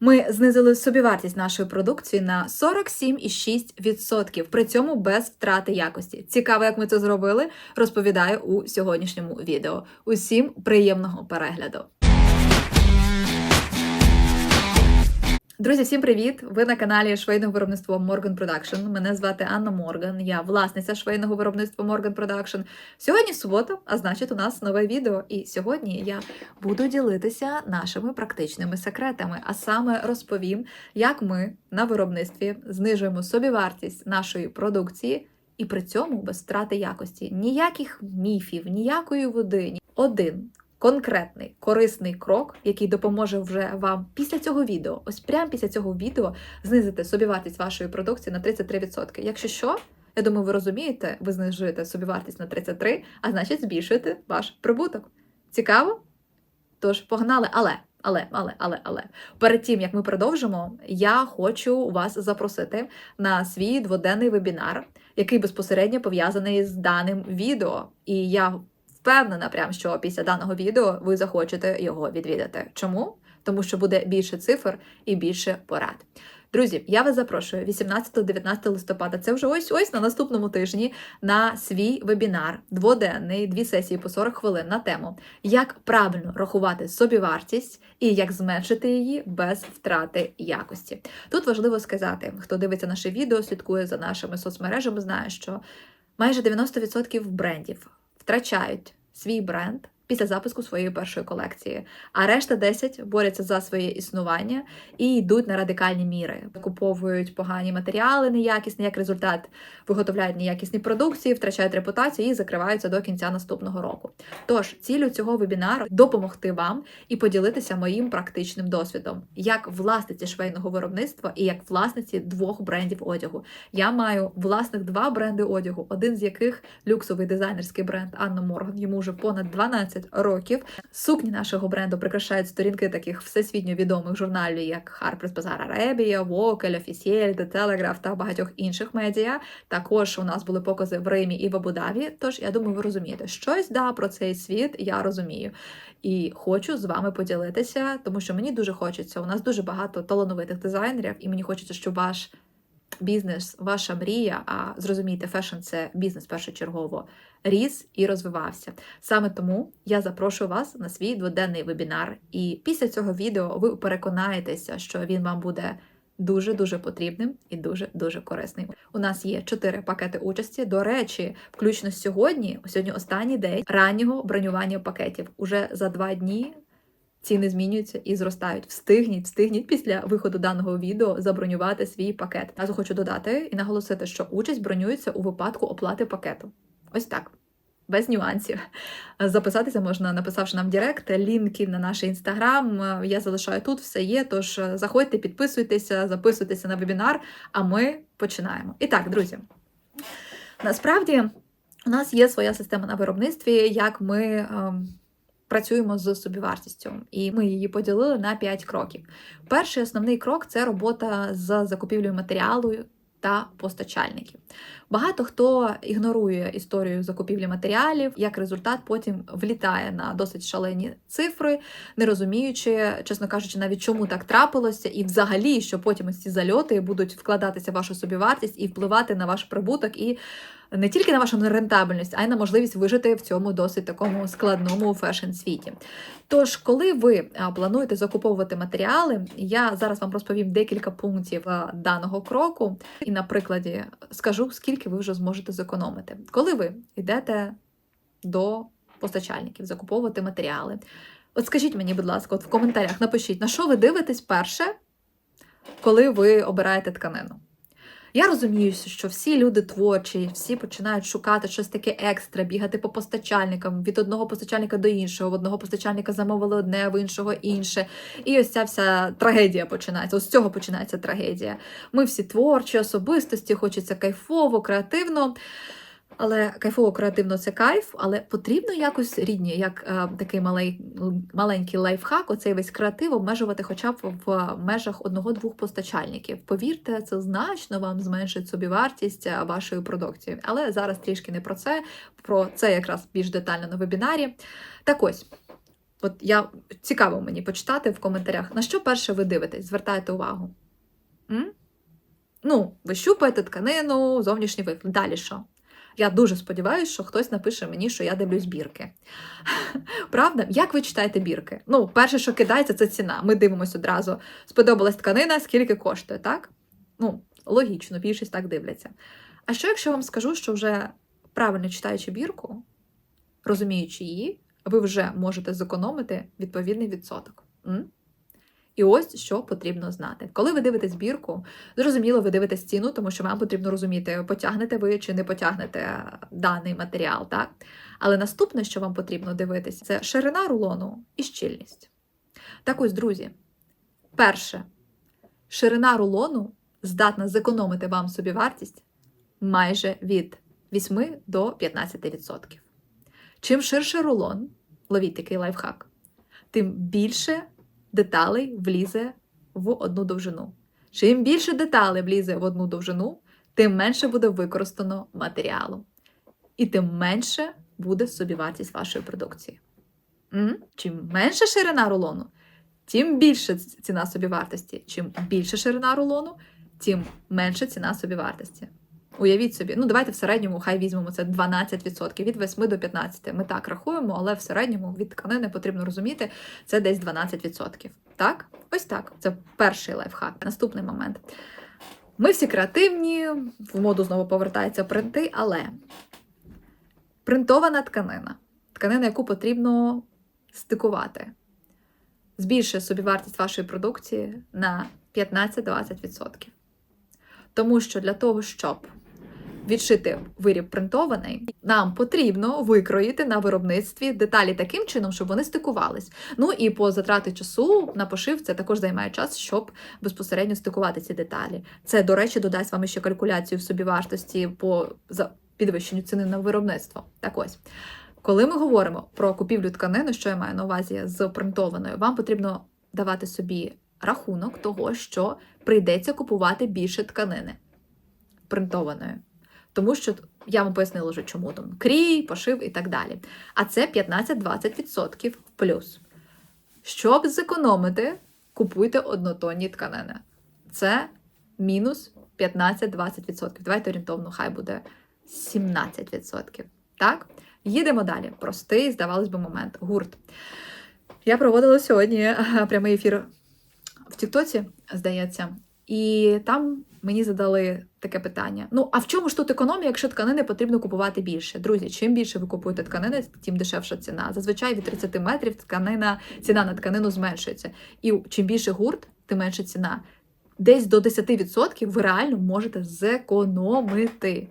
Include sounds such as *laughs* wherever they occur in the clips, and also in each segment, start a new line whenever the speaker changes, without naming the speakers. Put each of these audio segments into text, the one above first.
Ми знизили собівартість нашої продукції на 47,6%, при цьому без втрати якості. Цікаво, як ми це зробили, розповідаю у сьогоднішньому відео. Усім приємного перегляду! Друзі, всім привіт! Ви на каналі швейного виробництва Morgan Production. Мене звати Анна Морган, я власниця швейного виробництва Morgan Production. Сьогодні субота, а значить, у нас нове відео. І сьогодні я буду ділитися нашими практичними секретами, а саме розповім, як ми на виробництві знижуємо собівартість нашої продукції і при цьому без втрати якості. Ніяких міфів, ніякої води. Один конкретний корисний крок, який допоможе вже вам після цього відео, ось прямо після цього відео, знизити собівартість вашої продукції на 33%. Якщо що, я думаю, ви розумієте, ви знижуєте собівартість на 33%, а значить збільшуєте ваш прибуток. Цікаво? Тож погнали, але. Але, але, але, але перед тим як ми продовжимо, я хочу вас запросити на свій дводенний вебінар, який безпосередньо пов'язаний з даним відео. І я впевнена, прям що після даного відео ви захочете його відвідати. Чому? Тому що буде більше цифр і більше порад. Друзі, я вас запрошую 18-19 листопада. Це вже ось ось на наступному тижні на свій вебінар дводенний, дві сесії по 40 хвилин на тему, як правильно рахувати собівартість і як зменшити її без втрати якості. Тут важливо сказати, хто дивиться наше відео, слідкує за нашими соцмережами, знає, що майже 90% брендів втрачають свій бренд після запуску своєї першої колекції, а решта 10 борються за своє існування і йдуть на радикальні міри. Куповують погані матеріали, неякісні, як результат виготовляють неякісні продукції, втрачають репутацію і закриваються до кінця наступного року. Тож цілю цього вебінару допомогти вам і поділитися моїм практичним досвідом, як власниці швейного виробництва і як власниці двох брендів одягу. Я маю власних два бренди одягу, один з яких люксовий дизайнерський бренд Анна Морган. Йому вже понад 12 років. Сукні нашого бренду прикрашають сторінки таких всесвітньо відомих журналів, як Harper's Bazaar Arabia, Vogue, L'Officiel, The Telegraph та багатьох інших медіа. Також у нас були покази в Римі і в Абу-Дабі. Тож я думаю, ви розумієте, щось да про цей світ я розумію. І хочу з вами поділитися, тому що мені дуже хочеться. У нас дуже багато талановитих дизайнерів, і мені хочеться, щоб ваш бізнес, ваша мрія, а зрозумійте, фешн це бізнес першочергово, ріс і розвивався. Саме тому я запрошую вас на свій дводенний вебінар. І після цього відео ви переконаєтеся, що він вам буде дуже дуже потрібним і дуже дуже корисним. У нас є чотири пакети участі. До речі, включно сьогодні, сьогодні останній день раннього бронювання пакетів. Уже за два дні. Ціни змінюються і зростають. Встигніть, встигніть після виходу даного відео забронювати свій пакет. Разу хочу додати і наголосити, що участь бронюється у випадку оплати пакету. Ось так. Без нюансів. Записатися можна, написавши нам Директ, лінки на наш інстаграм. Я залишаю тут, все є. Тож заходьте, підписуйтеся, записуйтеся на вебінар, а ми починаємо. І так, друзі, насправді у нас є своя система на виробництві, як ми. Працюємо з собівартістю, і ми її поділили на 5 кроків. Перший основний крок це робота з закупівлею матеріалу та постачальників. Багато хто ігнорує історію закупівлі матеріалів, як результат потім влітає на досить шалені цифри, не розуміючи, чесно кажучи, навіть чому так трапилося, і взагалі, що потім ці зальоти будуть вкладатися в вашу собівартість і впливати на ваш прибуток і не тільки на вашу рентабельність, а й на можливість вижити в цьому досить такому складному фешн-світі. Тож, коли ви плануєте закуповувати матеріали, я зараз вам розповім декілька пунктів даного кроку, і на прикладі скажу, скільки ви вже зможете зекономити. Коли ви йдете до постачальників, закуповувати матеріали. От скажіть мені, будь ласка, от в коментарях напишіть, на що ви дивитесь перше, коли ви обираєте тканину. Я розумію, що всі люди творчі, всі починають шукати щось таке екстра, бігати по постачальникам від одного постачальника до іншого. В одного постачальника замовили одне, в іншого інше. І ось ця вся трагедія починається. Ось з цього починається трагедія. Ми всі творчі, особистості, хочеться кайфово, креативно. Але кайфово креативно це кайф, але потрібно якось рідні, як е, такий малий, маленький лайфхак, оцей весь креатив обмежувати хоча б в межах одного-двох постачальників. Повірте, це значно вам зменшить собівартість е, вашої продукції. Але зараз трішки не про це, про це якраз більш детально на вебінарі. Так ось. От я цікаво мені почитати в коментарях, на що перше ви дивитесь, звертаєте увагу. М? Ну, ви щупаєте тканину, зовнішній вигляд. Далі що? Я дуже сподіваюся, що хтось напише мені, що я дивлюсь бірки. *laughs* Правда? Як ви читаєте бірки? Ну, перше, що кидається, це ціна. Ми дивимося одразу. Сподобалась тканина, скільки коштує, так? Ну, логічно, більшість так дивляться. А що, якщо я вам скажу, що вже правильно читаючи бірку, розуміючи її, ви вже можете зекономити відповідний відсоток. М? І ось що потрібно знати. Коли ви дивитесь збірку, зрозуміло, ви дивитесь ціну, тому що вам потрібно розуміти, потягнете ви чи не потягнете даний матеріал. так? Але наступне, що вам потрібно дивитись, це ширина рулону і щільність. Так ось, друзі, перше, ширина рулону здатна зекономити вам собівартість майже від 8 до 15%. Чим ширше рулон, ловіть такий лайфхак, тим більше деталей влізе в одну довжину. Чим більше деталей влізе в одну довжину, тим менше буде використано матеріалу. І тим менше буде собівартість вашої продукції. М? Чим менша ширина рулону, тим більше ціна собівартості. Чим більше ширина рулону, тим менша ціна собівартості. Уявіть собі, ну давайте в середньому хай візьмемо це 12%, від 8 до 15. Ми так рахуємо, але в середньому від тканини потрібно розуміти, це десь 12%. Так? Ось так. Це перший лайфхак. Наступний момент. Ми всі креативні, в моду знову повертаються принти, але принтована тканина, тканина, яку потрібно стикувати, збільшує собівартість вашої продукції на 15-20%. Тому що для того, щоб відшити виріб принтований, нам потрібно викроїти на виробництві деталі таким чином, щоб вони стикувались. Ну і по затрати часу на пошив це також займає час, щоб безпосередньо стикувати ці деталі. Це, до речі, додасть вам ще калькуляцію в собівартості по підвищенню ціни на виробництво. Так ось. Коли ми говоримо про купівлю тканини, що я маю на увазі з принтованою, вам потрібно давати собі рахунок того, що прийдеться купувати більше тканини принтованої. Тому що я вам пояснила вже, чому там крій, пошив і так далі. А це 15-20% плюс. Щоб зекономити, купуйте однотонні тканини. Це мінус 15-20%. Давайте орієнтовно, хай буде 17%. Так? Їдемо далі. Простий, здавалось би, момент. Гурт. Я проводила сьогодні прямий ефір в Тіктоці, здається, і там мені задали таке питання: ну, а в чому ж тут економія, якщо тканини потрібно купувати більше? Друзі, чим більше ви купуєте тканини, тим дешевша ціна. Зазвичай від 30 метрів тканина, ціна на тканину зменшується. І чим більше гурт, тим менша ціна. Десь до 10% ви реально можете зекономити.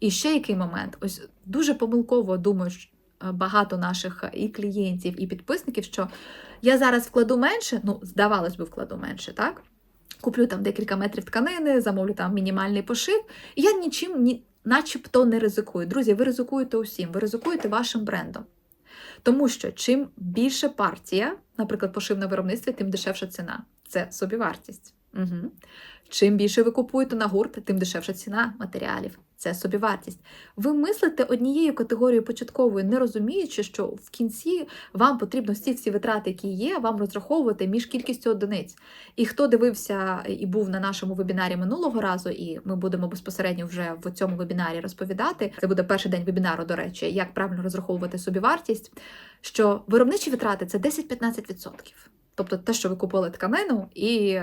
І ще який момент? Ось дуже помилково думаю, багато наших і клієнтів, і підписників, що я зараз вкладу менше, ну, здавалось би, вкладу менше, так? Куплю там декілька метрів тканини, замовлю там мінімальний пошив, і я нічим ні, начебто не ризикую. Друзі, ви ризикуєте усім, ви ризикуєте вашим брендом. Тому що чим більше партія, наприклад, пошив на виробництві, тим дешевша ціна. Це собівартість. Угу. Чим більше ви купуєте на гурт, тим дешевша ціна матеріалів. Це собівартість. Ви мислите однією категорією початковою, не розуміючи, що в кінці вам потрібно всі всі витрати, які є, вам розраховувати між кількістю одиниць. І хто дивився і був на нашому вебінарі минулого разу, і ми будемо безпосередньо вже в цьому вебінарі розповідати. Це буде перший день вебінару, до речі, як правильно розраховувати собівартість. Що виробничі витрати це 10-15%. Тобто те, що ви купили тканину і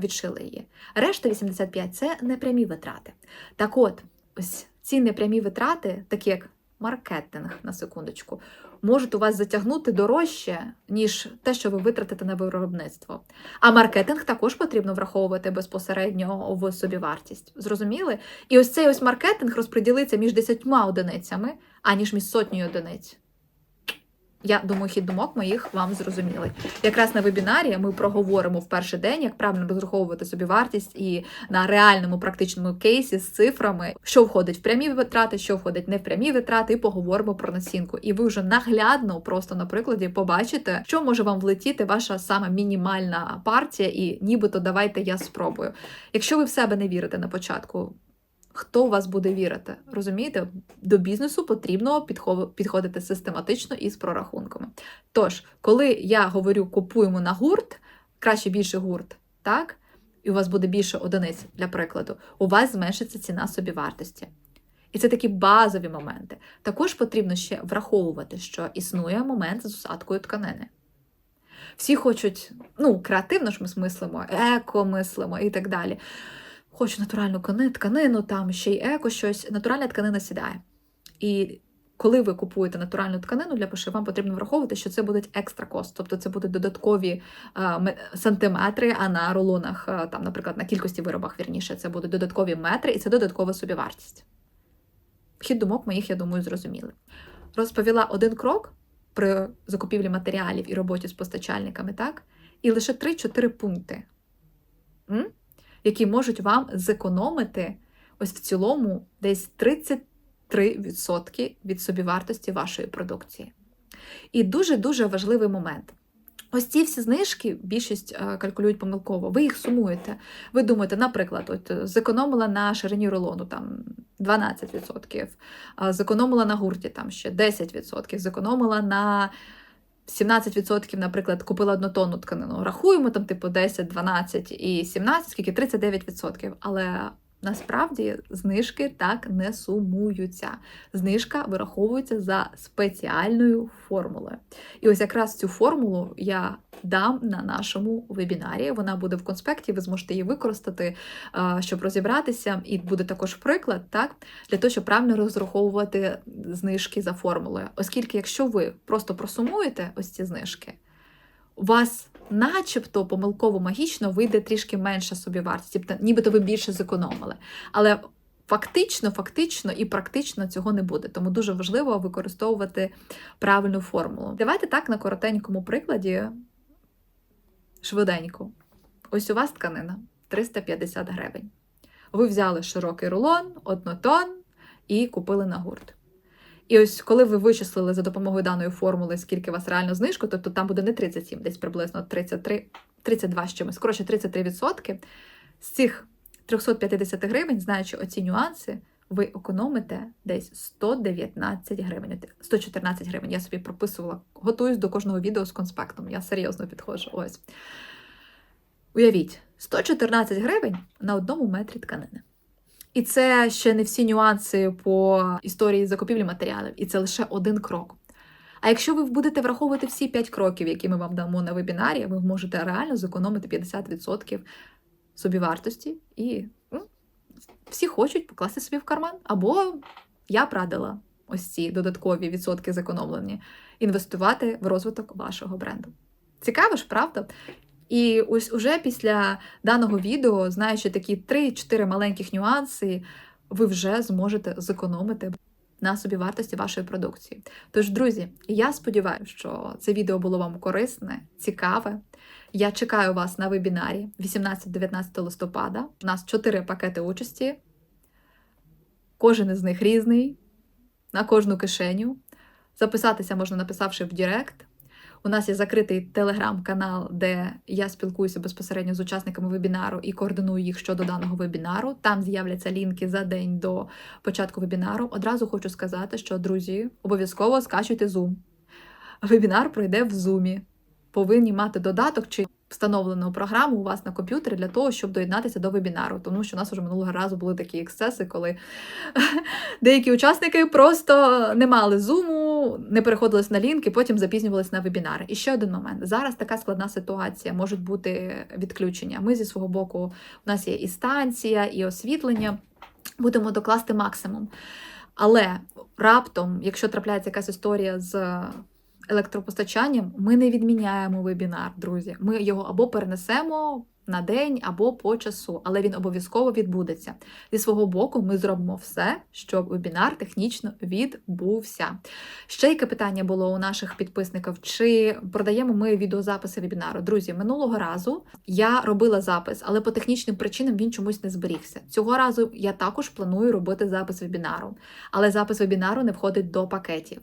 відшили її. Решта 85% це непрямі витрати. Так от, ось ці непрямі витрати, такі як маркетинг на секундочку, можуть у вас затягнути дорожче, ніж те, що ви витратите на виробництво. А маркетинг також потрібно враховувати безпосередньо в собівартість. Зрозуміли? І ось цей ось маркетинг розподілиться між 10 одиницями, аніж між сотнею одиниць. Я думаю, хід думок моїх вам зрозуміли. Якраз на вебінарі ми проговоримо в перший день, як правильно розраховувати собі вартість і на реальному практичному кейсі з цифрами, що входить в прямі витрати, що входить не в прямі витрати, і поговоримо про націнку. І ви вже наглядно, просто на прикладі, побачите, що може вам влетіти ваша саме мінімальна партія, і нібито давайте я спробую. Якщо ви в себе не вірите на початку. Хто у вас буде вірити? Розумієте, до бізнесу потрібно підходити систематично і з прорахунками. Тож, коли я говорю купуємо на гурт, краще більше гурт, так? І у вас буде більше одиниць, для прикладу, у вас зменшиться ціна собівартості. І це такі базові моменти. Також потрібно ще враховувати, що існує момент з усадкою тканини. Всі хочуть, ну, креативно ж ми смислимо, еко мислимо і так далі. Хочу натуральну ткани- тканину, там ще й еко щось. Натуральна тканина сідає. І коли ви купуєте натуральну тканину для пошиву, вам потрібно враховувати, що це будуть екстра кост, тобто це будуть додаткові е, сантиметри, а на рулонах, е, там, наприклад, на кількості виробах, вірніше, це будуть додаткові метри, і це додаткова собівартість. Хід думок моїх, я думаю, зрозуміли. Розповіла один крок при закупівлі матеріалів і роботі з постачальниками, так? І лише 3-4 пункти, м? Які можуть вам зекономити ось в цілому десь 33% від собівартості вашої продукції. І дуже-дуже важливий момент. Ось ці всі знижки більшість е, калькулюють помилково. Ви їх сумуєте. Ви думаєте, наприклад, от е, зекономила на ширині рулону там 12%, зекономила на гурті там ще 10%, зекономила на 17%, наприклад, купила однотонну тканину. Рахуємо там, типу, 10, 12 і 17, скільки 39%. Але насправді знижки так не сумуються. Знижка вираховується за спеціальною формулою. І ось якраз цю формулу я дам на нашому вебінарі. Вона буде в конспекті, ви зможете її використати, е, щоб розібратися, і буде також приклад, так, для того, щоб правильно розраховувати знижки за формулою. Оскільки, якщо ви просто просумуєте ось ці знижки, у вас начебто помилково магічно вийде трішки менша собівартість, тобто нібито ви більше зекономили. Але фактично, фактично і практично цього не буде. Тому дуже важливо використовувати правильну формулу. Давайте так на коротенькому прикладі, швиденько. Ось у вас тканина 350 гривень. Ви взяли широкий рулон, однотон і купили на гурт. І ось коли ви вичислили за допомогою даної формули, скільки у вас реально знижку, тобто там буде не 37, десь приблизно 33, 32 з чимось, коротше 33%, з цих 350 гривень, знаючи оці нюанси, ви економите десь 119 гривень, 114 гривень. Я собі прописувала, готуюсь до кожного відео з конспектом. Я серйозно підходжу. Ось. Уявіть, 114 гривень на одному метрі тканини. І це ще не всі нюанси по історії закупівлі матеріалів, і це лише один крок. А якщо ви будете враховувати всі 5 кроків, які ми вам дамо на вебінарі, ви можете реально зекономити 50% собівартості, і ну, всі хочуть покласти собі в карман. Або я б радила ось ці додаткові відсотки зекономлені інвестувати в розвиток вашого бренду. Цікаво ж, правда? І ось уже після даного відео, знаючи такі 3-4 маленьких нюанси, ви вже зможете зекономити на собівартості вашої продукції. Тож, друзі, я сподіваюся, що це відео було вам корисне, цікаве. Я чекаю вас на вебінарі 18-19 листопада. У нас 4 пакети участі. Кожен із них різний, на кожну кишеню. Записатися можна написавши в Директ. У нас є закритий телеграм-канал, де я спілкуюся безпосередньо з учасниками вебінару і координую їх щодо даного вебінару. Там з'являться лінки за день до початку вебінару. Одразу хочу сказати, що друзі, обов'язково скачуйте Zoom. Вебінар пройде в Zoom. Повинні мати додаток чи встановлену програму у вас на комп'ютері для того, щоб доєднатися до вебінару. Тому що у нас вже минулого разу були такі ексцеси, коли *laughs* деякі учасники просто не мали зуму, не переходились на лінки, потім запізнювалися на вебінари. І ще один момент: зараз така складна ситуація, можуть бути відключення. Ми зі свого боку, у нас є і станція, і освітлення. Будемо докласти максимум. Але раптом, якщо трапляється якась історія з електропостачанням, ми не відміняємо вебінар, друзі. Ми його або перенесемо на день, або по часу, але він обов'язково відбудеться. Зі свого боку, ми зробимо все, щоб вебінар технічно відбувся. Ще яке питання було у наших підписників: чи продаємо ми відеозаписи вебінару? Друзі, минулого разу я робила запис, але по технічним причинам він чомусь не зберігся. Цього разу я також планую робити запис вебінару, але запис вебінару не входить до пакетів.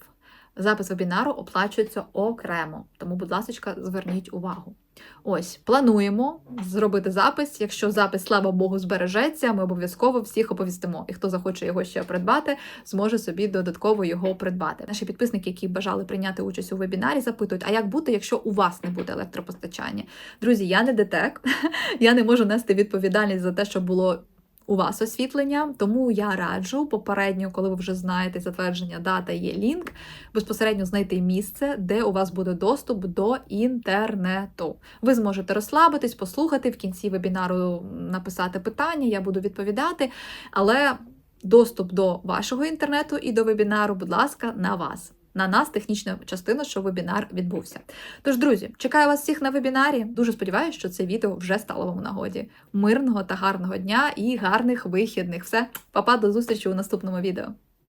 Запис вебінару оплачується окремо, тому, будь ласка, зверніть увагу. Ось, плануємо зробити запис. Якщо запис, слава Богу, збережеться, ми обов'язково всіх оповістимо. І хто захоче його ще придбати, зможе собі додатково його придбати. Наші підписники, які бажали прийняти участь у вебінарі, запитують: а як бути, якщо у вас не буде електропостачання? Друзі, я не ДТЕК, *laughs* я не можу нести відповідальність за те, що було. У вас освітлення, тому я раджу попередньо, коли ви вже знаєте затвердження дата, є лінк, безпосередньо знайти місце, де у вас буде доступ до інтернету. Ви зможете розслабитись, послухати в кінці вебінару, написати питання, я буду відповідати. Але доступ до вашого інтернету і до вебінару, будь ласка, на вас. На нас технічна частина, що вебінар відбувся. Тож, друзі, чекаю вас всіх на вебінарі. Дуже сподіваюся, що це відео вже стало вам нагоді. Мирного та гарного дня і гарних вихідних. Все, папа, до зустрічі у наступному відео.